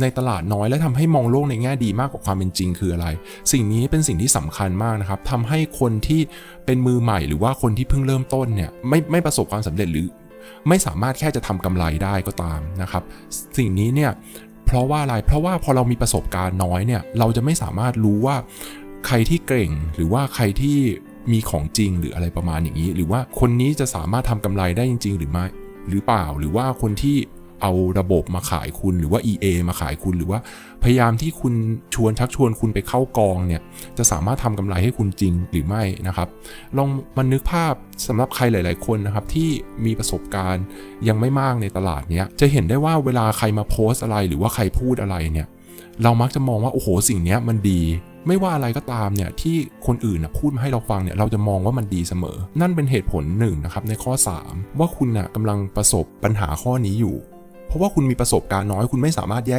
ในตลาดน้อยและทำให้มองโลกในแง่ดีมากกว่าความเป็นจริงคืออะไร สิ่งนี้เป็นสิ่งที่สำคัญมากนะครับทำให้คนที่เป็นมือใหม่หรือว่าคนที่เพิ่งเริ่มต้นเนี่ยไม่ไม่ประสบความสำเร็จหรือ ไม่สามารถแค่จะทำกำไรได้ก็ตามนะครับ สิ่งนี้เนี่ยเพราะว่าอะไรเพราะว่าพอเรามีประสบการณ์น้อยเนี่ยเราจะไม่สามารถรู้ว่าใครที่เก่งหรือว่าใครที่มีของจริงหรืออะไรประมาณอย่างนี้ หรือว่าคนนี้จะสามารถทำกำไรได้จริง ๆ หรือไม่หรือเปล่า หรือว่าคนที่ เอาระบบมาขายคุณหรือว่า EA มาขายคุณหรือว่าพยายามที่คุณชวนชักชวนคุณไปเข้ากองเนี่ยจะสามารถทำกำไรให้คุณจริงหรือไม่นะครับ ลองมานึกภาพสำหรับใครหลาย ๆ คนนะครับที่มีประสบการณ์ยังไม่มากในตลาดเนี้ยจะเห็นได้ว่าเวลาใครมาโพสต์อะไรหรือว่าใครพูดอะไรเนี่ยเรามักจะมองว่าโอ้โหสิ่งนี้มันดีไม่ว่าอะไรก็ตามเนี่ยที่คนอื่นนะพูดมาให้เราฟังเนี่ยเราจะมองว่ามันดีเสมอ นั่นเป็นเหตุผลหนึ่งนะครับในข้อ 3 ว่าคุณน่ะกำลังประสบปัญหาข้อนี้อยู่ เพราะว่าคุณมีประสบการณ์น้อยคุณไม่สามารถแยก